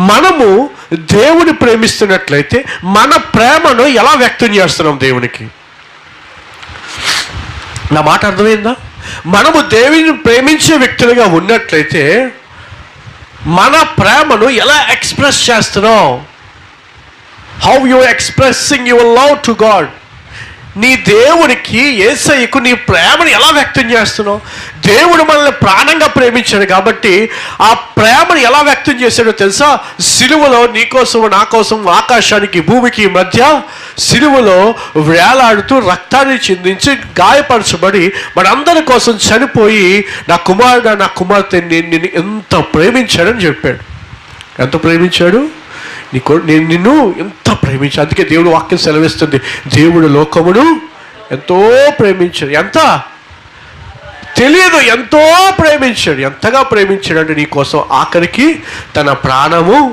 మనము దేవుని ప్రేమిస్తున్నట్లయితే మన ప్రేమను ఎలా వ్యక్తం చేస్తున్నాం దేవునికి? నా మాట అర్థమైందా? మనము దేవుని ప్రేమించే వ్యక్తులుగా ఉన్నట్లయితే మన ప్రేమను ఎలా ఎక్స్ప్రెస్ చేస్తున్నాం? How you expressing your love to god నీ దేవుడికి ఏసయ్యకు నీ ప్రేమను ఎలా వ్యక్తం చేస్తున్నావు? దేవుడు మనల్ని ప్రాణంగా ప్రేమించాడు కాబట్టి ఆ ప్రేమను ఎలా వ్యక్తం చేశాడో తెలుసా? సిలువలో నీకోసం నా కోసం ఆకాశానికి భూమికి మధ్య సిలువలో వేలాడుతూ రక్తాన్ని చిందించి గాయపరచబడి మనందరి కోసం చనిపోయి నా కుమారుడు నా కుమార్తె నేను నిన్ను ఎంత ప్రేమించాడని చెప్పాడు. ఎంత ప్రేమించాడు? నీ నేను నిన్ను ఎంత ప్రేమించాను అందుకే దేవుడు వాక్యం సెలవిస్తుంది. దేవుడు లోకమును ఎంతో ప్రేమించాడు. ఎంత? తెలియదు. ఎంతో ప్రేమించాడు. ఎంతగా ప్రేమించాడు అంటే నీ కోసం ఆఖరికి తన ప్రాణము